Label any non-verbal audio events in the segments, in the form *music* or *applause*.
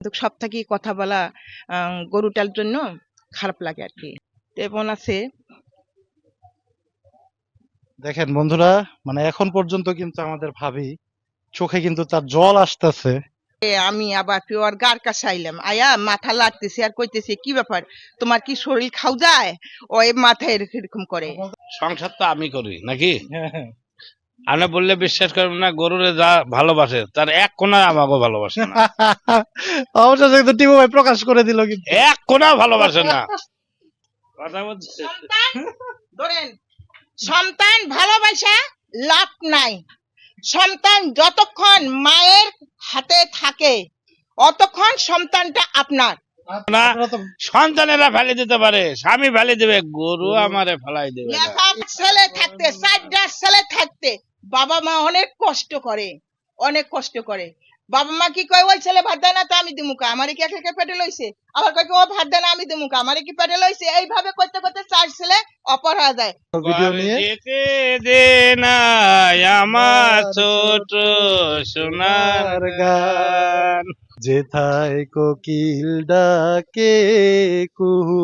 কিন্তু সব থেকে কথা বলা গরুটার জন্য খারাপ লাগে আর কি। তেমন আছে। দেখেন বন্ধুরা মানে এখন পর্যন্ত কিন্তু আমাদের ভাবি চোখে কিন্তু তার জল আসতেছে। আমি আবার পিওর গার কাছে আইলাম। আয়া মাথা লাড়তেছে আর কইতেছে কি ব্যাপার? তোমার কি শরীর খাও যায়? ওই মাথায় এরকম এরকম করে। সংসার তো আমি করি নাকি? আপনি বললে বিশ্বাস করবেন না গরুরে যা ভালোবাসে তার এক কোনা আমাকে ভালোবাসে না। *laughs* অবশ্য কিন্তু টিপু ভাই প্রকাশ করে দিল কিন্তু। এক কোনা ভালোবাসে না। কথা বলছে। সন্তান ধরেন সন্তান ভালোবাসা লাভ নাই। সন্তান যতক্ষণ মায়ের হাতে থাকে অতক্ষণ সন্তানটা আপনার। না সন্তানেরা ফেলে দিতে পারে স্বামী ফেলে দেবে গরু আমারে ফেলাই দেবে ছেলে থাকতে চারটা ছেলে থাকতে বাবা মা অনেক কষ্ট করে অনেক কষ্ট করে। বাবা মা কি কয় ওই ছেলে ভাত দেয় না তো আমি দিমুকা আমারে কি একে পেটে লইছে? আবার কয় কি ও ভাত দেয় না আমি দিমুকা আমারে কি পেটে লইছে? এইভাবে করতে করতে চার ছেলে অপর হয়ে যায়। ভিডিও নিয়ে? যেতে দে না আমার ছোট সোনার সোনার গান। যেথায় কোকিল ডাকে কুহু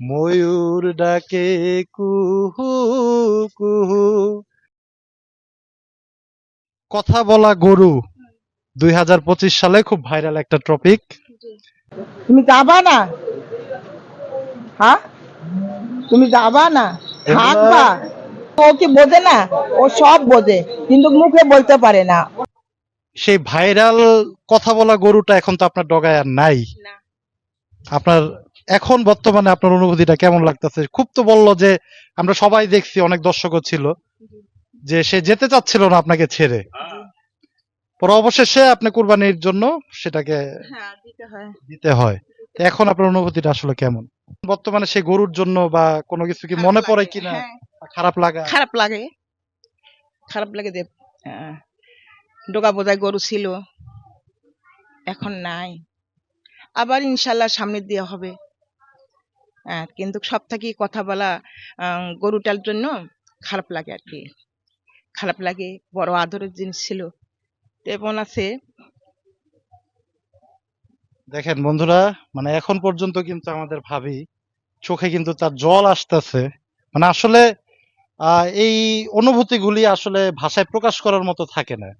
ময়ূর ডাকে কুহু কুহু। কথা বলা গরু দুই হাজার পঁচিশ সালে খুব ভাইরাল একটা টপিক তুমি যাবা না? হ্যাঁ? তুমি যাবা না? থাকবা ও কি বোঝে না? ও সব বোঝে কিন্তু মুখে বলতে পারে না। সেই ভাইরাল কথা বলা গরুটা এখন তো আপনার ডগায় আর নাই। আপনার এখন বর্তমানে আপনার অনুভূতিটা কেমন লাগতেছে? খুব তো বলল যে আমরা সবাই দেখছি অনেক দর্শকও ছিল। যে সে যেতে চাচ্ছিল না আপনাকে ছেড়ে। পরে অবশেষে আপনি কুরবানির জন্য সেটাকে হ্যাঁ দিতে হয়। এখন আপনার অনুভূতিটা আসলে কেমন? বর্তমানে সেই গরুর জন্য বা কোনো কিছু কি মনে পড়ে কিনা? হ্যাঁ, খারাপ লাগা? খারাপ লাগে। খারাপ লাগে যে ডোকা বোঝায় গরু ছিল এখন নাই। আবার ইনশাল্লাহ সামনে দিয়ে হবে। হ্যাঁ কিন্তু সব থেকে কথা বলা আহ, গরুটার জন্য খারাপ লাগে আর কি। খারাপ লাগে, বড় আদরের জিনিস ছিল। তেমন আছে। দেখেন বন্ধুরা মানে এখন পর্যন্ত কিন্তু আমাদের ভাবি চোখে কিন্তু তার জল আসতেছে। মানে আসলে এই অনুভূতিগুলি আসলে ভাষায় প্রকাশ করার মতো থাকে না।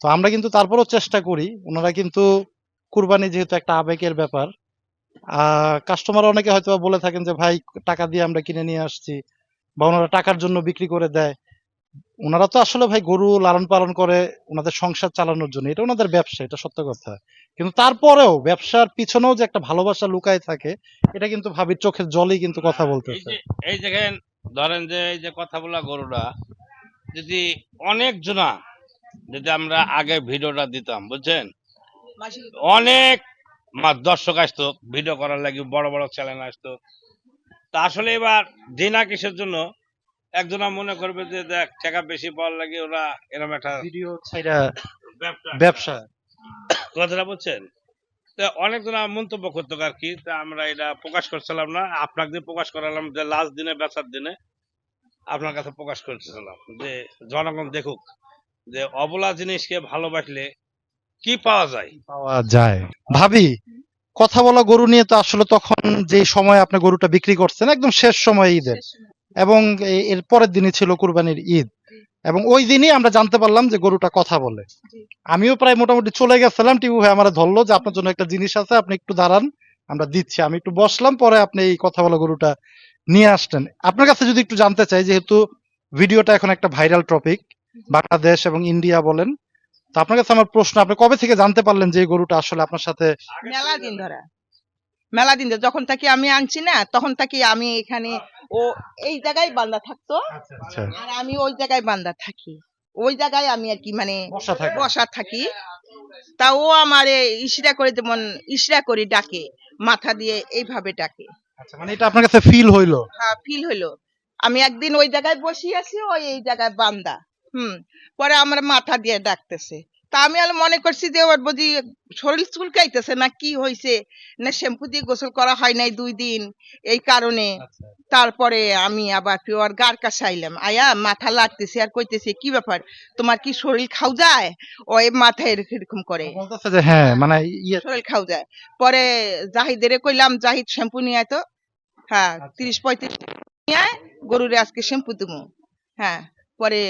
তো আমরা কিন্তু তারপরও চেষ্টা করি। ওনারা কিন্তু কুরবানি যেহেতু একটা আবেগের ব্যাপার কাস্টমার অনেকে হয়তো বলে থাকেন যে, ভাই, টাকা দিয়ে আমরা কিনে নিয়ে আসছি। বা ওনারা টাকার জন্য বিক্রি করে দেয়। ওনারা তো আসলে ভাই গরু লালন পালন করে ওনাদের সংসার চালানোর জন্য। এটা ওনাদের ব্যবসা এটা সত্য কথা। কিন্তু তারপরেও ব্যবসার পিছনেও যে একটা ভালোবাসা লুকায় থাকে এটা কিন্তু ভাবির চোখের জলই কিন্তু কথা এই বলতেছে। এই দেখেন ধরেন যে এই যে কথা বলা গরুটা যদি অনেক জনা যদি আমরা আগে ভিডিওটা দিতাম বুঝছেন? অনেক দর্শক আসতো ভিডিও করার লাগে বড় বড় চ্যানেল আসতো। তা আসলে এবার দিনা কিসের জন্য? একজনা মনে করবে যে দেখ টাকা বেশি পাওয়ার লাগে ওরা এরকম একটা ভিডিও ছাইরা ব্যবসা। কথাটা বলছেন তা অনেকজনা মন্তব্য করতো আর কি তা আমরা এটা প্রকাশ করছিলাম না। আপনাকে দিয়ে প্রকাশ করালাম যে লাস্ট দিনে বেচার দিনে আপনার কাছে প্রকাশ করতেছিলাম যে জনগণ দেখুক যে অবলা জিনিসকে ভালোবাসলে কি পাওয়া যায়? পাওয়া যায়? ভাবি কথা বলা গরু নিয়ে তো আসলে তখন যে সময় আপনি গরুটা বিক্রি করছেন একদম শেষ সময় ঈদের। এবং এর পরের দিনই ছিল কুরবানির ঈদ। এবং ওই দিনই আমরা জানতে পারলাম যে গরুটা কথা বলে। আমিও প্রায় মোটামুটি চলে গেছিলাম টিপু ভাই আমার ধরলো যে আপনার জন্য একটা জিনিস আছে আপনি একটু দাঁড়ান আমরা দিচ্ছি। আমি একটু বসলাম পরে আপনি এই কথা বলা গরুটা নিয়ে আসলেন। আপনার কাছে যদি একটু জানতে চাই যেহেতু ভিডিওটা এখন একটা ভাইরাল টপিক বাংলাদেশ এবং ইন্ডিয়া বলেন তো আপনার কাছে আমার প্রশ্ন আপনি কবে থেকে জানতে পারলেন যে এই গরুটা আসলে আপনার সাথে মেলা দিন ধরে? মেলা দিন যখন থাকি আমি আনছি না তখন থাকি আমি এখানে ও এই জায়গায় বান্ধা থাকতো। আচ্ছা আর আমি ওই জায়গায় বান্ধা থাকি। ওই জায়গায় আমি আর কি মানে বসা থাকি। তা ও আমার ইশরা করে যেমন ইশরা করে ডাকে মাথা দিয়ে এইভাবে ডাকে। আচ্ছা মানে এটা আপনার কাছে ফিল হইল? হ্যাঁ ফিল হইল। আমি একদিন ওই জায়গায় বসি আছি ওই এই জায়গায় বান্দা। হুম পরে আমার মাথা দিয়ে ডাকতেছে। তা আমি আর মনে করছি যে ওর বুঝি শরীর চুলকাইতেছে না কি হয়েছে না শ্যাম্পু দিয়ে গোসল করা হয় নাই দুই দিন এই কারণে। তারপরে আমি আবার ওর গার কাছে আইলাম আয়া মাথা লাড়তেছি আর কইতেছি কি ব্যাপার? তোমার কি শরীর খাও যায়? ও মাথায় এরকম করে। বলতেছে যে হ্যাঁ মানে ইয়ে শরীর খাও যায়। পরে জাহিদের কইলাম জাহিদ শ্যাম্পু নিয়ে আয় তো। হ্যাঁ আচ্ছা। তিরিশ পঁয়ত্রিশ নিয়ে গরুরে আজকে শ্যাম্পু দেবো হ্যাঁ পরে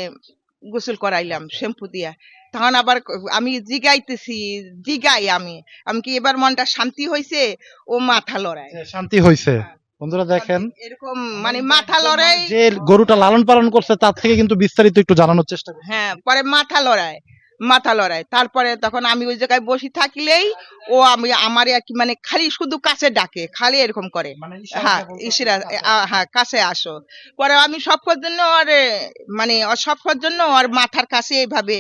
গোসল করাইলাম শ্যাম্পু দিয়া। তখন আবার আমি জিগাইতেছি জিগাই আমি। আমি কি এবার মনটা শান্তি হয়েছে ও মাথা লড়ায়। শান্তি হয়েছে বন্ধুরা দেখেন এরকম মানে মাথা লড়াই। যে গরুটা লালন পালন করছে তার থেকে কিন্তু বিস্তারিত একটু জানানোর চেষ্টা করছি। হ্যাঁ পরে মাথা লড়ায় মাথা লড়ায়। তারপরে তখন আমি ওই জায়গায় বসে থাকলেই ও আমি আমার আর কি মানে খালি শুধু কাছে ডাকে খালি এরকম করে। মানে হ্যাঁ ইসিরা হ্যাঁ কাছে আসো। পরে আমি সবকর জন্য আর মানে সবকর জন্য ওর মাথার কাছে এইভাবে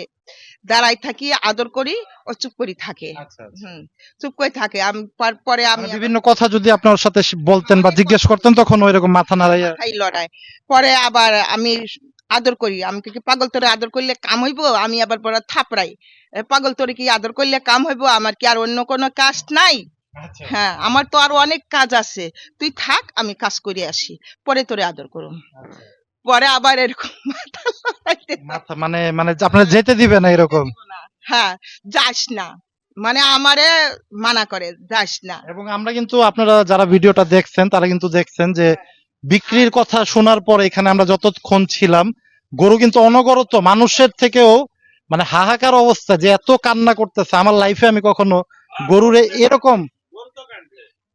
দাঁড়াই থাকি আদর করি ও চুপ করে থাকে। আচ্ছা হুম চুপ করে থাকে। আমি পরে আমি মানে বিভিন্ন কথা যদি আপনার সাথে বলতেন বা জিজ্ঞেস করতেন তখন ওইরকম মাথা নাড়াইয়া লড়াই পরে আবার আমি আদর করি। আমি কি পাগল তোরে আদর করলে কাম হইব? আমি আবার পরে থাপড়াই। পাগল তোরে কি আদর করলে কাম হইব? আমার কি আর অন্য কোনো কাজ নাই? হ্যাঁ আমার তো আরও অনেক কাজ আছে। তুই থাক আমি কাজ করে আসি। পরে তোরে আদর করুম। পরে আবার এরকম *laughs* মাথা মানে মানে আপনারা যেতে দিবে না এরকম? হ্যাঁ যাস না। মানে আমারে মানা করে যাস না। এবং আমরা কিন্তু আপনারা যারা ভিডিওটা দেখছেন তারা কিন্তু দেখছেন যে বিক্রির কথা শোনার পর এখানে আমরা যতক্ষণ ছিলাম গরু কিন্তু অনগরত মানুষের থেকেও মানে হাহাকার অবস্থা যে এত কান্না করতেছে। আমার লাইফে আমি কখনো গরুরে এরকম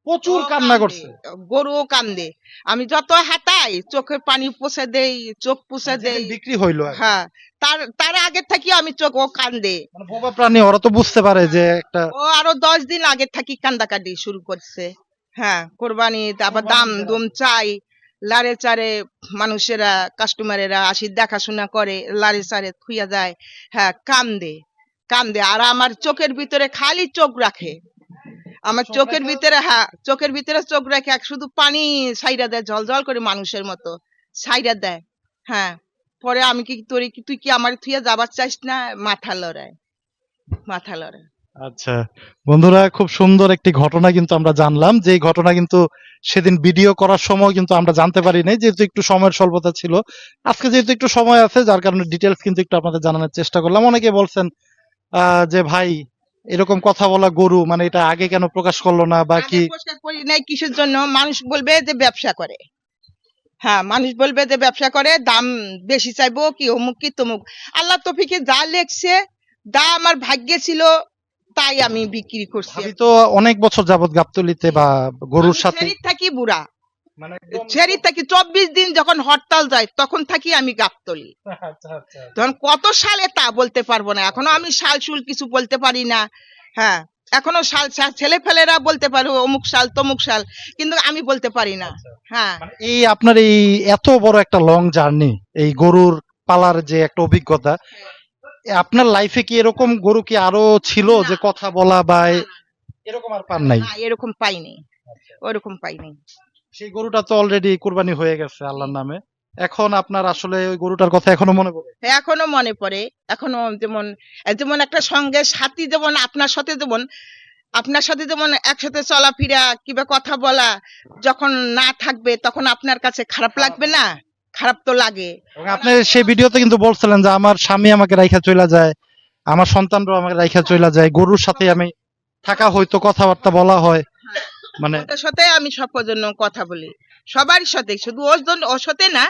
প্রচুর কান্না করছে। গরুও কান্দে। আমি যত হাতাই চোখের পানি পুষে দেই চোখ পুষে দেই। বিক্রি হইল হ্যাঁ তার তার আগে থেকে আমি চোখ ও কান্দে। মানে বোবা প্রাণী ওরা তো বুঝতে পারে যে একটা ও আরও দশ দিন আগে থাকি কান্দাকাটি শুরু করছে। হ্যাঁ কোরবানি তারপর দাম দুম চাই। লারে চারে মানুষেরা কাস্টমারেরা আসি দেখাশোনা করে লারে চারে থুইয়া যায়। হ্যাঁ কান্দে কান্দে। আর আমার চোখের ভিতরে খালি চোখ রাখে। আমার চোখের ভিতরে হ্যাঁ চোখের ভিতরে চোখ রাখে এক শুধু পানি সাইডা দেয় জল জল করে মানুষের মতো সাইডা দেয়। হ্যাঁ পরে আমি কি তোর কি তুই কি আমার থুইয়া যাবার চাইস না? মাথা লড়ায় মাথা লড়ায়। আচ্ছা বন্ধুরা খুব সুন্দর একটি ঘটনা কিন্তু আমরা জানলাম যে এই ঘটনা কিন্তু সেদিন ভিডিও করার সময় কিন্তু আমরা জানতে পারি নাই যেহেতু একটু সময়ের স্বল্পতা ছিল। আজকে যেহেতু একটু সময় আছে যার কারণে ডিটেলস কিন্তু একটু আপনাদের জানানোর চেষ্টা করলাম। অনেকে বলছেন আহ, যে ভাই এরকম কথা বলা গরু মানে এটা আগে কেন প্রকাশ করল না বা কি? আগে করি নাই কিসের জন্য? মানুষ বলবে যে ব্যবসা করে। হ্যাঁ মানুষ বলবে যে ব্যবসা করে দাম বেশি চাইব কি অমুক কি তমুক। আল্লাহ তফিকে যা লেখছে যা আমার ভাগ্যে ছিল তাই আমি বিক্রি করছি তো অনেক বছর যাবত গাবতলিতে বা গরুর সাথে থাকি বুড়া। মানে থাকি চব্বিশ দিন যখন হরতাল যায় তখন থাকি আমি গাবতলি আচ্ছা, আচ্ছা। তখন কত সালে তা বলতে পারব না। এখনও আমি সাল সুল কিছু বলতে পারি না। হ্যাঁ এখনও সাল ছেলে ফেলেরা বলতে পারো অমুক সাল তমুক সাল কিন্তু আমি বলতে পারি না। হ্যাঁ। মানে এই আপনার এই এত বড় একটা লং জার্নি এই গরুর পালার যে একটা অভিজ্ঞতা আপনার লাইফে কি এরকম গরু কি আরও ছিল যে কথা বলা বা এরকম আর পান নাই? এরকম পাইনি। ওরকম পাইনি। সেই গরুটা তো অলরেডি কুরবানি হয়ে গেছে আল্লাহর নামে। এখন আপনার আসলে ওই গরুটার কথা এখনও মনে পড়ে? এখনও মনে পড়ে। এখনও যেমন যেমন একটা সঙ্গে সাথী যেমন আপনার সাথে যেমন আপনার সাথে যেমন একসাথে চলাফেরা কিংবা কথা বলা যখন না থাকবে তখন আপনার কাছে খারাপ লাগবে না? খারাপ তো লাগে। আপনি সেই ভিডিওতে কিন্তু বলছিলেন যে আমার স্বামী আমাকে রাইখা চলে যায় আমার সন্তানরাও আমাকে রাইখা চলে যায় গরুর সাথে আমি থাকা হয়তো কথাবার্তা বলা হয়। মানে সাথে আমি সব জন্য কথা বলি। সবার সাথে শুধু ওর জন্য ওর সাথে না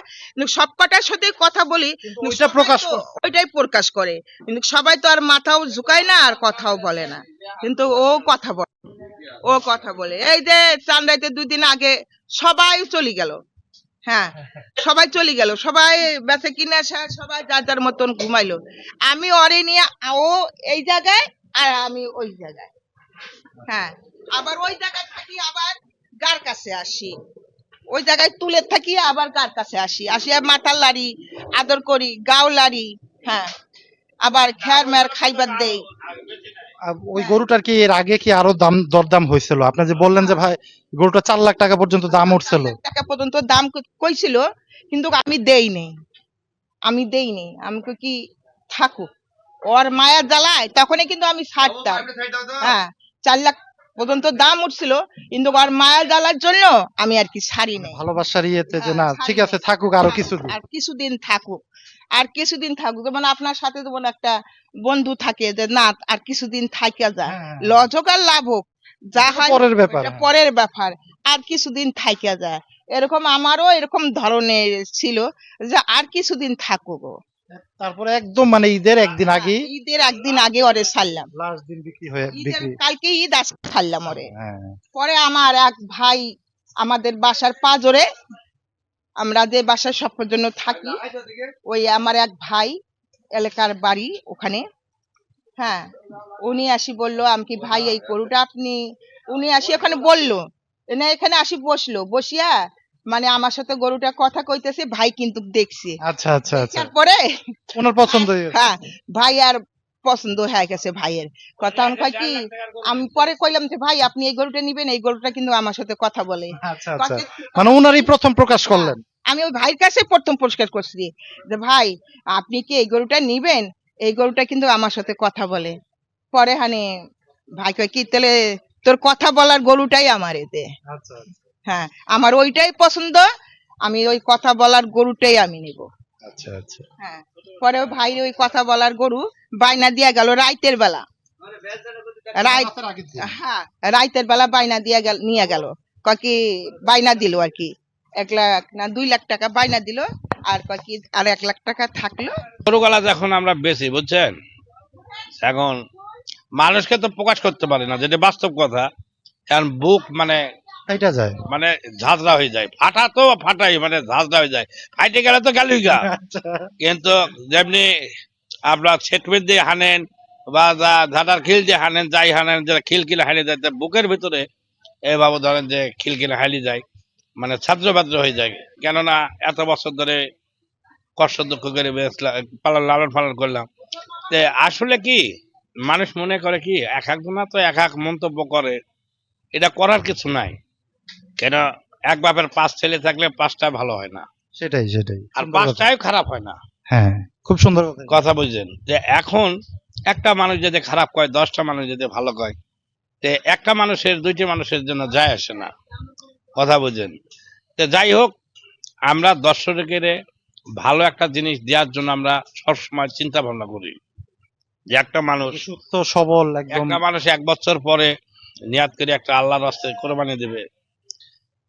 সব কটার সাথে কথা বলি ওইটা প্রকাশ ওইটাই প্রকাশ করে। কিন্তু সবাই তো আর মাথাও ঝুঁকায় না আর কথাও বলে না। কিন্তু ও কথা বলে। ও কথা বলে। এই যে চান্দাইতে দুই দিন আগে সবাই চলে গেল। হ্যাঁ সবাই চলে গেল। সবাই বেঁচে কিনে আসা সবাই যার যার মতন ঘুমাইলো। আমি অরে নিয়ে ও এই জায়গায় আর আমি ওই জায়গায়। হ্যাঁ আবার ওই জায়গায় থাকি আবার গার কাছে আসি। ওই জায়গায় তুলে থাকি আবার গার কাছে আসি। আসি মাথার লাড়ি আদর করি গাও লাড়ি হ্যাঁ। আবার খ্যার ম্যার খাইবার দেই। ওই গরুটার কি এর আগে কি আরও দাম দরদাম হয়েছিল? আপনি যে বললেন যে ভাই গরুটা চার লাখ টাকা পর্যন্ত দাম উঠছিল। টাকা পর্যন্ত দাম কইছিল কিন্তু আমি দেই নেই আমি দেই নেই আমি কি থাকুক। ওর মায়া জ্বালায় তখনই কিন্তু আমি ছাড়তাম হ্যাঁ চার লাখ পর্যন্ত দাম উঠছিল কিন্তু ওর মায়া জ্বালার জন্য আমি আর কি ছাড়ি নাই। ভালোবাসার ইয়েতে যে হ্যাঁ, না ঠিক আছে থাকুক আরও হ্যাঁ, কিছুদিন। আর কিছুদিন থাকুক। আর কিছুদিন থাকুক যেমন আপনার সাথে যেমন একটা বন্ধু থাকে যে না আর কিছুদিন থাকিয়া যায় হ্যাঁ, লজ হোক আর লাভ হোক যা হয় পরের ব্যাপার। হ্যাঁ। পরের ব্যাপার। আর কিছুদিন থাকিয়া যায় এরকম আমারও এরকম ধরনের ছিল যে আর কিছুদিন থাকুক। তারপরে একদম মানে ঈদের একদিন আগে ঈদের একদিন আগে ওরে ছাড়লাম লাস্ট দিন বিক্রি হয়ে ঈদের বিক্রি। কালকে ঈদ আস ছাড়লাম ওরে। হ্যাঁ। পরে আমার এক ভাই আমাদের বাসার পাজরে আমরা যে বাসায় সবার জন্য থাকি ওই আমার এক ভাই এলাকার বাড়ি ওখানে। হ্যাঁ উনি আসি বলল আমি কি ভাই এই গরুটা আপনি উনি আসি ওখানে বলল না এখানে আসি বসল বসিয়া মানে আমার সাথে গরুটা কথা কইতেছে ভাই কিন্তু দেখছে। আচ্ছা আচ্ছা আচ্ছা। তারপরে ওনার পছন্দ। হ্যাঁ ভাই আর পছন্দ হয়ে গেছে ভাইয়ের। কথা কয় কি আমি পরে কইলাম যে ভাই আপনি এই গরুটা নিবেন এই গরুটা কিন্তু আমার সাথে কথা বলে। আচ্ছা আচ্ছা। মানে উনারই প্রথম প্রকাশ করলেন। আমি ওই ভাইয়ের কাছে প্রথম পুরস্কার করছি যে ভাই আপনি কি এই গরুটা নিবেন? এই গরুটা কিন্তু আমার সাথে কথা বলে। পরে হানে ভাই কয় কি তাহলে তোর কথা বলার গরুটাই আমার এতে। আচ্ছা। হ্যাঁ আমার ওইটাই পছন্দ আমি ওই কথা বলার গরুটাই আমি নিব। আচ্ছা আচ্ছা। হ্যাঁ পরে ভাই ওই কথা বলার গরু বাইনা দিয়া গেল রাইতের বেলা। হ্যাঁ রাইতের বেলা বাইনা দিয়া গেল নিয়ে গেল। কি বাইনা দিল আর কি এক লাখ না দুই লাখ টাকা বাইনা দিল আর কি আর এক লাখ টাকা থাকল। গরুগুলা যখন আমরা বেশি বুঝছেন? এখন মানুষকে তো প্রকাশ করতে পারে না যেটা বাস্তব কথা এখন বুক মানে এটা যায়। মানে ঝাঁঝরা হয়ে যায়। ফাটা তো ফাটাই মানে ঝাঁঝরা হয়ে যায়। ফাইটে গেলে তো গেলই গা। আচ্ছা। কিন্তু যেমনি আপনার সেটমেন্ট দিয়ে হানেন বা যা- ঝাঁটার খিল দিয়ে হানেন যাই হানেন যারা খিল কিলে হারিয়ে যায় বুকের ভিতরে এভাবে ধরেন যে খিল কিলে হারিয়ে যায় মানে ছাত্র বাদ্র হয়ে যায়। কেননা এত বছর ধরে কষ্ট দুঃখ করে পালন লালন পালন করলাম। আসলে কি মানুষ মনে করে কি এক একজনা তো এক এক মন্তব্য করে। এটা করার কিছু নাই। কেন এক বাপের পাঁচ ছেলে থাকলে পাঁচটা ভালো হয় না? সেটাই সেটাই। আর পাঁচটাই খারাপ হয় না। হ্যাঁ খুব সুন্দর কথা। বুঝছেন যে এখন একটা মানুষ যদি খারাপ কয় দশটা মানুষ যদি ভালো কয় তে একটা মানুষের দুইটি মানুষের জন্য যায় আসে না। কথা বুঝেন তো যাই হোক আমরা দর্শকের ভালো একটা জিনিস দেওয়ার জন্য আমরা সবসময় চিন্তা ভাবনা করি। যে একটা মানুষ সুস্থ সবল একটা মানুষ এক বছর পরে নিয়াত করে একটা আল্লাহর রাস্তায় কোরবানি দেবে।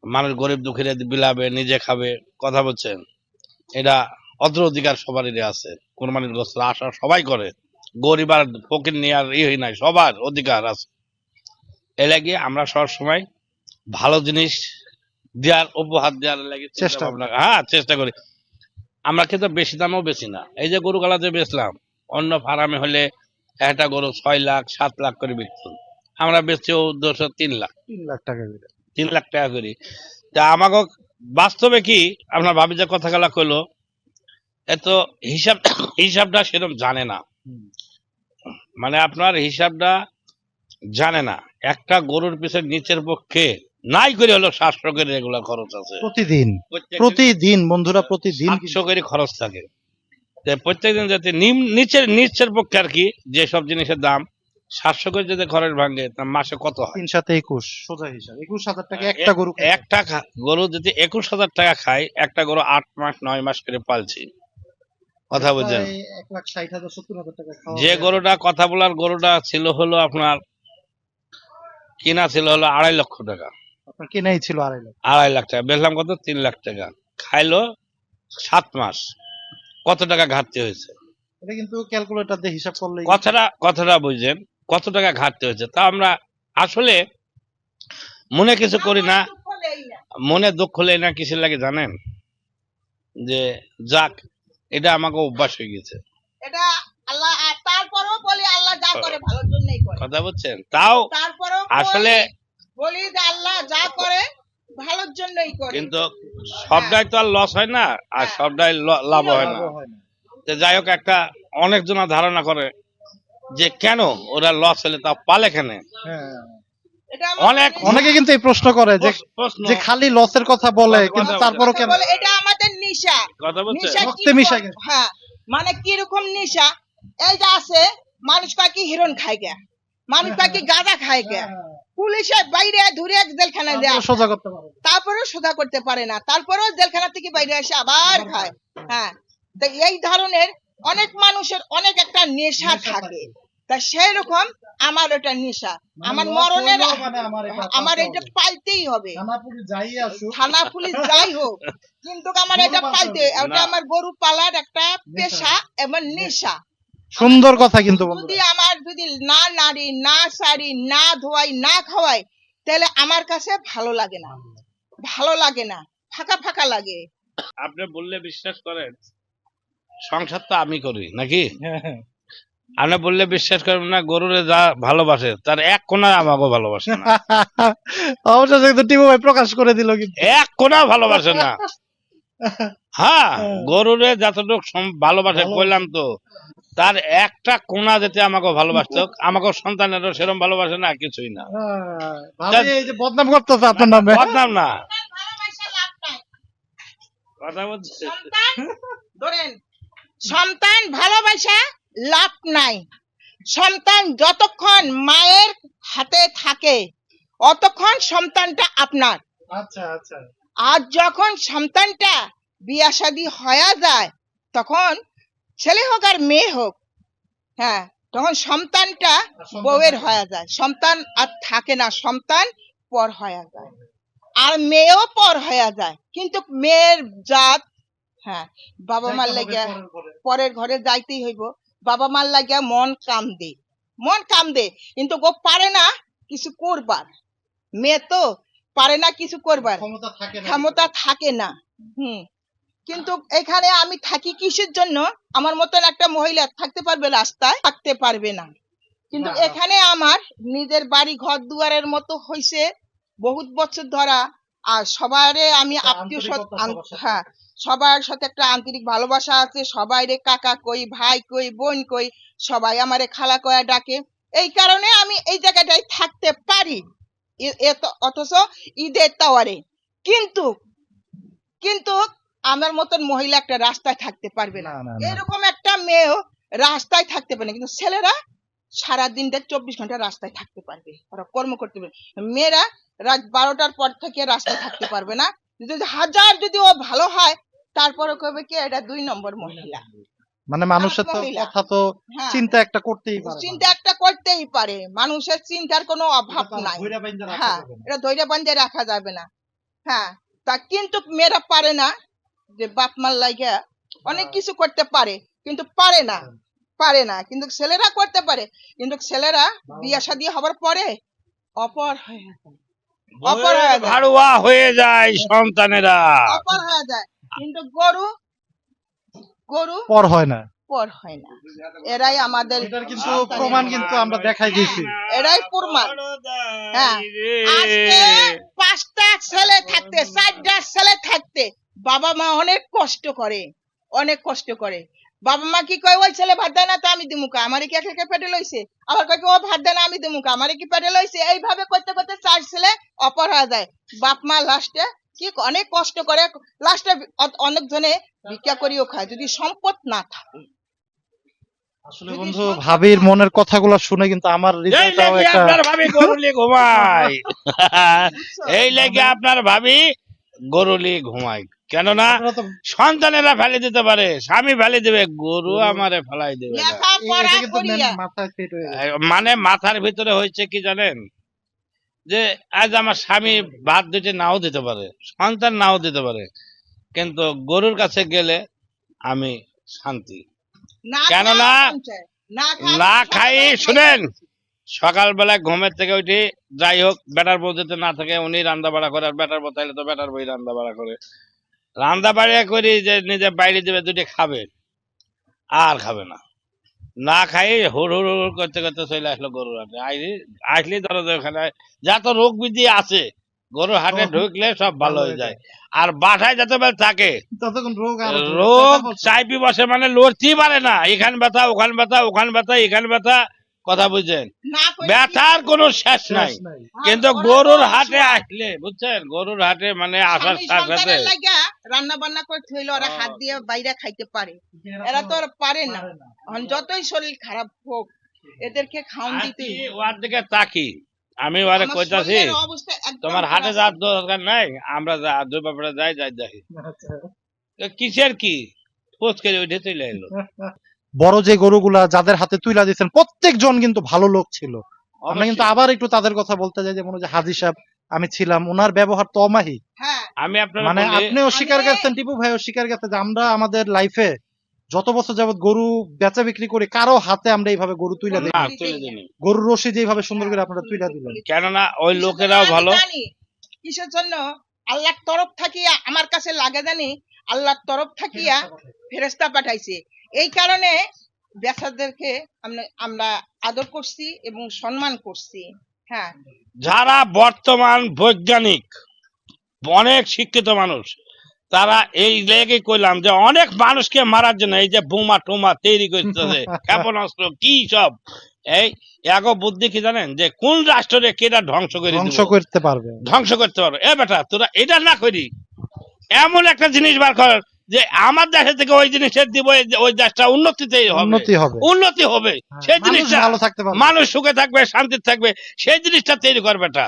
মানুষ গরিব দুঃখীর বিলাবে নিজে খাবে কথা বলছেন? এটা অদ্র অধিকার সবারই আছে। কোরবানির গোস্ত আশা সবাই করে। গরিব আর ফকির নিয়ে আর ইয়ে নাই সবার অধিকার আছে। এ লাগে আমরা সবসময় ভালো জিনিস দেওয়ার উপহার দেওয়ার লাগে চেষ্টা হ্যাঁ চেষ্টা করি। আমরা কিন্তু বেশি দামও বেশি না। এই যে গরুগুলা যে বেচলাম অন্য ফার্মে হলে একটা গরু ছয় লাখ সাত লাখ করে বিকত আমরা বেচছি দুশো তিন লাখ। তিন লাখ টাকা তিন লাখ টাকা করি। তা আমাকে বাস্তবে কি আপনার ভাবি যে কথা গেলা কইলো এত হিসাব হিসাবটা সেরকম জানে না। মানে আপনার হিসাবটা জানে না। একটা গরুর পিছনে নিচের পক্ষে নাই করে হলো সাতশো করে রেগুলার খরচ আছে। প্রতিদিন প্রতিদিন বন্ধুরা প্রতিদিন সাতশো করে খরচ থাকে। প্রত্যেকদিন যাতে নিচের নিচের পক্ষে আর কি যেসব জিনিসের দাম সাতশো করে যদি খরচ ভাঙে তা মাসে কত হয়? তিন সাথে একুশ। সোজা হিসাব। একুশ হাজার টাকা একটা গরু একটা গরু যদি একুশ হাজার টাকা খায় একটা গরু আট মাস নয় মাস করে পালছি। কথা খাওয়া যে গরুটা কথা বলার গরুটা ছিল হলো আপনার কিনা ছিল হলো আড়াই লক্ষ টাকা। কেনাই ছিল আড়াই লাখ আড়াই লাখ টাকা বেচলাম কত? তিন লাখ টাকা। খাইলো সাত মাস। কত টাকা ঘাটতি হয়েছে? এটা কিন্তু ক্যালকুলেটর দিয়ে হিসাব করলে কথাটা কথাটা বুঝছেন? কত টাকা ঘাটতি হয়েছে। তা আমরা আসলে মনে কিছু করি না। মনে দুঃখ হলে না। কিসের লাগে জানেন? যে যাক এটা আমাকে অভ্যাস হয়ে গেছে। এটা আল্লাহ তারপরেও বলি আল্লাহ যা করে ভালোর জন্যই করে। কথা বুঝছেন তাও তারপরেও আসলে বলি যে আল্লাহ যা করে ভালোর জন্যই করে। কিন্তু সবটাই তো আর লস হয় না আর সবটাই লাভ হয় না। হয় না। তো যাই হোক একটা অনেকজনা ধারণা করে যে কেন ওরা লস হলে তা পালে কেন? হ্যাঁ। আমার অনেক অনেকে কিন্তু এই প্রশ্ন করে যে যে খালি লসের কথা বলে কিন্তু তারপরও কেন? এটা আমাদের নিশা। রক্তে মিশা হ্যাঁ মানে কীরকম নিশা? এই যে আছে মানুষ কি হিরণ খায় গে। মানুষ কয় কি গাঁদা খায় গে। পুলিশে বাইরে ধরে জেলখানায় দেয়। সোজা করতে পারবে তারপরেও সোজা করতে পারে না। তারপরেও জেলখানা থেকে বাইরে এসে আবার খায়। হ্যাঁ। এই ধরনের অনেক মানুষের অনেক একটা নেশা থাকে। তা সেই রকম আমার ওটা নেশা। আমার মরণের মানে আমার এটা পাইতেই হবে। থানা পুলিশ যাই হোক কিন্তু আমার এটা পাইতে ওটা না। আমার গরু পালার একটা পেশা এবং নেশা। সুন্দর কথা কিন্তু যদি আমার যদি না নাড়ি না সারি না ধোয়াই না খাওয়াই তাহলে আমার কাছে ভালো লাগে না। ভালো লাগে না। ফাঁকা ফাঁকা লাগে। আপনি বললে বিশ্বাস করেন সংসার তো আমি করি নাকি? হ্যাঁ, আপনি বললে বিশ্বাস করবেন না গরুরে যা ভালোবাসে তার এক কোনা আমাকে ভালোবাসে না। *laughs* অবশ্য কিন্তু টিপু ভাই প্রকাশ করে দিল কিন্তু। এক কোনা ভালোবাসে না। *laughs* হ্যাঁ গরুরে যতটুকু ভালোবাসে। কইলাম তো তার একটা কোনা যেতে আমাকে ভালোবাসত *laughs* আমাকে সন্তানেরও সেরকম ভালোবাসে না কিছুই না। হ্যাঁ, ভাবি এই যে বদনাম করতেছে আপনার নামে। বদনাম না। ভালোবাসা লাভ নাই। কথা বলছে। ধরেন সন্তান ভালোবাসা লাভ নাই। সন্তান যতক্ষণ মায়ের হাতে থাকে অতক্ষণ সন্তানটা আপনার। আচ্ছা আচ্ছা। আর যখন সন্তানটা বিয়া শাদী হয়ে যায় তখন ছেলে হোক আর মেয়ে হোক হ্যাঁ তখন সন্তানটা বউয়ের হয়ে যায়। সন্তান আর থাকে না সন্তান পর হয়ে যায়। আর মেয়েও পর হয়ে যায়। কিন্তু মেয়ের জাত হ্যাঁ বাবা মার লাগিয়া পরের ঘরে। যাইতেই হইব। বাবা মার লাগিয়া মন কাম দে মন কাম দে কিন্তু গো পারে না কিছু করবার। মেয়ে তো পারে না কিছু করবার। ক্ষমতা থাকে না হুম কিন্তু এখানে আমি থাকি কিসের জন্য? আমার মতন একটা মহিলা থাকতে পারবে রাস্তায়? থাকতে পারবে না। কিন্তু এখানে আমার নিজের বাড়ি ঘর দুয়ারের মতো হইছে। বহুত বছর ধরা আর সবারে আমি আত্মীয়। হ্যাঁ সবার সাথে একটা আন্তরিক ভালোবাসা আছে। সবাই রে কাকা কই ভাই কই বোন কই সবাই আমারে খালা কয়া ডাকে। এই কারণে আমি এই জায়গাটায় থাকতে পারি। এত- অথচ ঈদের টাওয়ারে কিন্তু কিন্তু আমার মতন মহিলা একটা রাস্তায় থাকতে পারবে না। এরকম একটা মেয়েও রাস্তায় থাকতে পারে না। কিন্তু ছেলেরা সারা দিনটা চব্বিশ ঘণ্টা রাস্তায় থাকতে পারবে। ওরা কর্ম করতে পারবে। মেয়েরা রাত বারোটার পর থেকে রাস্তায় থাকতে পারবে না। যদি হাজার যদি ও ভালো হয় তারপরে কবে কি? এটা দুই নম্বর মহিলা। মানে মানুষের তো কথা তো হ্যাঁ। চিন্তা একটা করতেই পারে চিন্তা একটা করতেই পারে। মানুষের চিন্তার কোনো অভাব নাই। হ্যাঁ এটা ধৈর্য বান্ধে রাখা যাবে না। হ্যাঁ তা কিন্তু মেয়েরা পারে না যে বাপ মার লাগিয়া অনেক হ্যাঁ। কিছু করতে পারে কিন্তু পারে না। পারে না। কিন্তু ছেলেরা করতে পারে। কিন্তু ছেলেরা বিয়া শাদী হবার পরে অপর হয়ে হয়ে যায়। ভাড়ুয়া হয়ে যায় সন্তানেরা। অপর হয়ে যায়। কিন্তু গরু গরু পর হয় না। পর হয় না। এরাই আমাদের এটার কিন্তু প্রমাণ কিন্তু আমরা দেখাই দিয়েছি। এরাই প্রমাণ। হ্যাঁ। আজকে পাঁচটা ছেলে থাকতে চারটা ছেলে থাকতে বাবা মা অনেক কষ্ট করে অনেক কষ্ট করে। বাবা মা কি কয় ওই ছেলে ভাত দেয় না তো আমি দিমুকা আমারে কি একে পেটে লইছে? আবার কয় কি ও ভাত দেয় না আমি দিমুকা আমারে কি পেটে লইছে? এইভাবে করতে করতে চার ছেলে অপর হয়ে যায়। বাপ মা লাস্টে কি অনেক কষ্ট করে লাস্টে অনেক জনে ভিক্ষা করিও খায়। যদি সম্পদ না থাকে আসলে বন্ধু ভাবির মনের কথাগুলো শুনে কিন্তু আমার হৃদয়টাও একটা আপনার ভাবি গরুলি ঘুমায়। *laughs* এই লেগে আপনার ভাবি গরুলি ঘুমায়। কেননা সন্তানেরা ফেলে দিতে পারে স্বামী ফেলে দিবে গরু আমারে ফেলাই দেবে মেন- মাথার ভিতরে হয়েছে কি জানেন? যে আজ আমার স্বামী ভাত দিতে নাও দিতে পারে সন্তান নাও দিতে পারে কিন্তু গরুর কাছে গেলে আমি শান্তি। কেননা না খাই খাই শুনেন সকালবেলা ঘুমের থেকে উঠি যাই হোক বেটার বউ না থাকে উনি রান্না বাড়া করে আর বেটার বউ তাইলে তো বেটার বই রান্না বাড়া করে। রান্না বাড়া করি যে নিজে বাইরে দিবে দুটি খাবে। আর খাবে না। না খাই হুড় হুড় হুড় করতে করতে চলে আসলো গরুর হাটে। আসলি ধরো যে ওখানে। যত রোগ বিধি আছে গরুর হাটে ঢুকলে সব ভালো হয়ে যায়। আর বাসায় যত বেল থাকে রোগ চাইপি বসে মানে লড়তেই পারে না। এখান ব্যথা ওখান ব্যথা ওখান ব্যথা এখান ব্যথা। কথা বুঝছেন? ব্যথার কোনো শেষ নাই। কিন্তু গরুর হাটে আসলে বুঝছেন? গরুর হাটে মানে আসার সাথে রান্না বান্না করে থইলে ওরা হাত দিয়ে বাইরে খাইতে পারে। এরা তো আর পারে না। যতই শরীর খারাপ হোক এদেরকে খাওয়ান দিতে ওর দিকে তাকি। আমি ওরে কইতাছি তোমার হাটে যাওয়ার দরকার নাই আমরা যা দুই বাপড়ে যাই যাই যাই কিসের কি? পোস্ট করে উঠে চলে এলো। *laughs* বড় যে গরুগুলা যাদের হাতে তুইলা দিচ্ছেন প্রত্যেকজন কিন্তু ভালো লোক ছিল। আমরা কিন্তু আবার একটু তাদের কথা বলতে যাই যেমন ওই যে হাজি সাহেব আমি ছিলাম ওনার ব্যবহার তো অমাহি। হ্যাঁ। আমি মানে আপনিও স্বীকার করছেন টিপু ভাইও স্বীকার করছে যে আমরা আমাদের লাইফে যত বছর যাবত গরু বেচা বিক্রি করি কারও হাতে আমরা এইভাবে গরু তুইলা দিই গরুর রশি যেভাবে সুন্দর করে আপনারা তুইলা দিলেন। কেননা ওই লোকেরাও ভালো কিসের জন্য? আল্লাহর তরফ থাকিয়া আমার কাছে লাগে জানি আল্লাহর তরফ থাকিয়া ফেরেস্তা পাঠাইছে। এই কারণে বেচাদেরকে আমরা আমরা আদর করছি এবং সম্মান করছি। হ্যাঁ। যারা বর্তমান বৈজ্ঞানিক অনেক শিক্ষিত মানুষ তারা এই লেগে কইলাম যে অনেক মানুষকে মারার জন্য এই যে বোমা টোমা তৈরি করতেছে *laughs* ক্ষেপণাস্ত্র কি সব এই এক বুদ্ধি কি জানেন? যে কোন রাষ্ট্রে কেটা ধ্বংস করে ধ্বংস করতে পারবে। ধ্বংস করতে পারবে। এ বেটা তোরা এটা না করি এমন একটা জিনিস বার কর যে আমার দেশে থেকে ওই জিনিসের দিব ওই দেশটা উন্নতিতে উন্নতি হবে। উন্নতি হবে। হ্যাঁ, সেই জিনিসটা ভালো থাকতে পারবে। মানুষ সুখে থাকবে শান্তিতে থাকবে সেই জিনিসটা তৈরি কর বেটা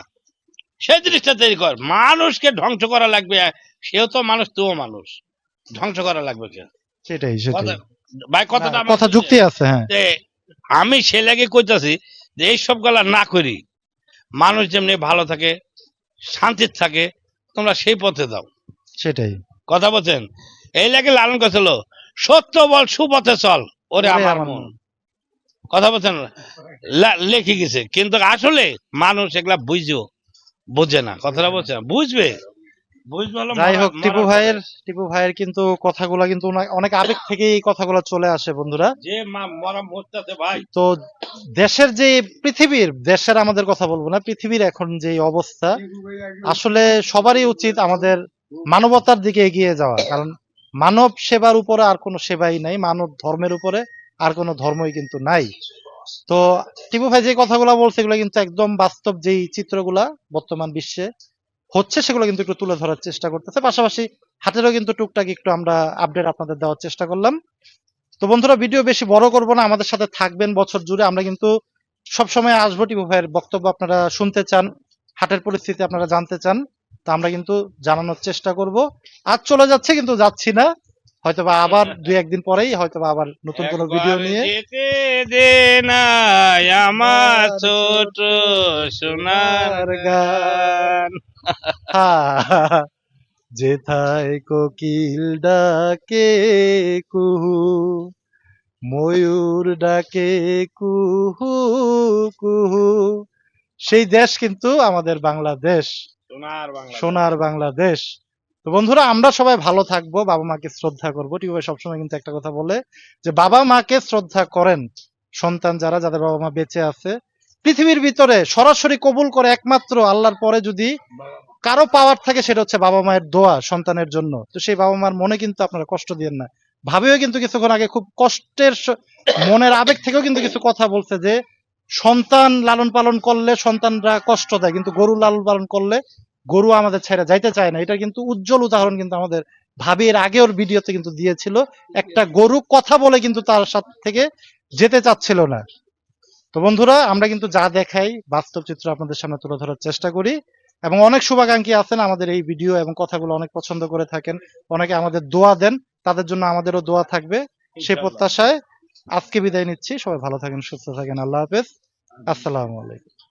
সেই জিনিসটা তৈরি কর। মানুষকে ধ্বংস করা লাগবে সেও তো মানুষ তুও মানুষ। ধ্বংস করা লাগবে কে সেটাই সেটাই। ভাই কথাটা কথা যুক্তি আছে হ্যাঁ। যে আমি সে লাগে কইতাছি যে এই সব গলা না করি। মানুষ যেমনি ভালো থাকে শান্তিতে থাকে তোমরা সেই পথে দাও সেটাই। কথা বলছেন? এই লাগে লালন করছিল? সত্য বল সুপথে চল। ওরে আমার মন। কথা বলছেন লেখে গেছে। কিন্তু আসলে মানুষ এগুলা বুঝো বুঝে না। কথাটা বলছেন বুঝবে। যাই হোক টিপু ভাইয়ের টিপু ভাইয়ের কিন্তু কথাগুলা কিন্তু অনেক- অনেক আবেগ থেকে এই কথাগুলো চলে আসে বন্ধুরা। যে মরা মরতেছে ভাই। তো দেশের যে পৃথিবীর দেশের আমাদের কথা বলব না পৃথিবীর এখন যে অবস্থা আসলে সবারই উচিত আমাদের মানবতার দিকে এগিয়ে যাওয়া। কারণ মানব সেবার উপরে আর কোনো সেবাই নাই, মানব ধর্মের উপরে আর কোনো ধর্মই কিন্তু নাই। তো টিপু ভাই যে কথাগুলো বলছে, এগুলো কিন্তু একদম বাস্তব যেই চিত্রগুলা বর্তমান বিশ্বে হচ্ছে, সেগুলো কিন্তু একটু তুলে ধরার চেষ্টা করতেছে। পাশাপাশি হাটেরও কিন্তু টুকটাক একটু আমরা আপডেট আপনাদের দেওয়ার চেষ্টা করলাম। তো বন্ধুরা ভিডিও বেশি বড় করব না, আমাদের সাথে থাকবেন বছর জুড়ে। আমরা কিন্তু সবসময় আসব টিপু ভাইয়ের বক্তব্য আপনারা শুনতে চান, হাটের পরিস্থিতি আপনারা জানতে চান। তা আমরা কিন্তু জানানোর চেষ্টা করব। আজ চলে যাচ্ছে কিন্তু যাচ্ছি না। হয়তোবা আবার দুই একদিন পরেই হয়তোবা আবার নতুন কোনো ভিডিও নিয়ে। যেতে দে না আমার ছোট সোনার গান। যেথায় কোকিল ডাকে কুহু ময়ূর ডাকে কুহু কুহু। সেই দেশ কিন্তু আমাদের বাংলাদেশ। সোনার বাংলাদেশ। তো বন্ধুরা, আমরা সবাই ভালো থাকব, বাবা মাকে শ্রদ্ধা করব। টিভি সবসময় কিন্তু একটা কথা বলে যে, বাবা মাকে শ্রদ্ধা করেন সন্তান যারা, যাদের বাবা মা বেঁচে আছে। পৃথিবীর ভিতরে সরাসরি কবুল করে একমাত্র আল্লাহর পরে যদি কারও পাওয়ার থাকে, সেটা হচ্ছে বাবা মায়ের দোয়া সন্তানের জন্য। তো সেই বাবা মার মনে কিন্তু আপনারা কষ্ট দিয়েন না। ভাবেও কিন্তু কিছুক্ষণ আগে খুব কষ্টের মনের আবেগ থেকেও কিন্তু কিছু কথা বলছে যে সন্তান লালন পালন করলে সন্তানরা কষ্ট দেয় কিন্তু গরু লালন পালন করলে গরু আমাদের ছেড়ে যাইতে চায় না। এটা কিন্তু উজ্জ্বল উদাহরণ কিন্তু আমাদের ভাবির আগে ওর ভিডিওতে কিন্তু দিয়েছিল। একটা গরু কথা বলে কিন্তু তার সাথে থেকে যেতে চাচ্ছিল না। তো বন্ধুরা আমরা কিন্তু যা দেখাই বাস্তব চিত্র আপনাদের সামনে তুলে ধরার চেষ্টা করি এবং অনেক শুভাকাঙ্ক্ষী আছেন আমাদের এই ভিডিও এবং কথাগুলো অনেক পছন্দ করে থাকেন। অনেকে আমাদের দোয়া দেন তাদের জন্য আমাদেরও দোয়া থাকবে। সে প্রত্যাশায় আজকে বিদায় নিচ্ছি। সবাই ভালো থাকেন সুস্থ থাকেন। আল্লাহ হাফেজ। আসসালামু আলাইকুম।